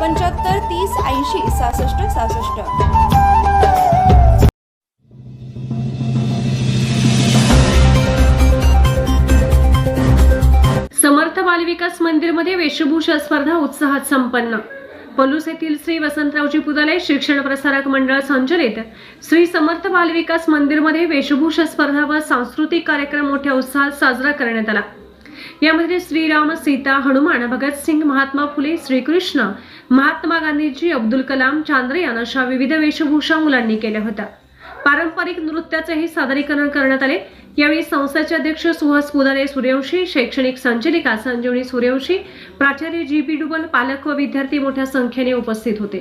पंच्याहत्तर तीस ऐंशी सहासष्ट सहासष्ट. समर्थ बालविकास मंदिरमध्ये वेशभूषा स्पर्धा उत्साहात संपन्न. पलूस येथील श्री वसंतरावजी पुतळे शिक्षण प्रसारक मंडळ संचलित श्री समर्थ बालविकास मंदिरमध्ये वेशभूषा स्पर्धा व सांस्कृतिक कार्यक्रम मोठ्या उत्साहात साजरा करण्यात आला. यामध्ये श्रीराम सीता हनुमान भगतसिंग महात्मा फुले श्रीकृष्ण महात्मा गांधीजी अब्दुल कलाम चांद्रयान अशा विविध वेशभूषा मुलांनी केल्या होत्या. पारंपरिक नृत्याचेही सादरीकरण करण्यात आले. यावेळी संस्थेचे अध्यक्ष सुहास पुदारे सूर्यवंशी शैक्षणिक संचालिका संजीवनी सूर्यवंशी प्राचार्य जी बी डुबल पालक व विद्यार्थी मोठ्या संख्येने उपस्थित होते.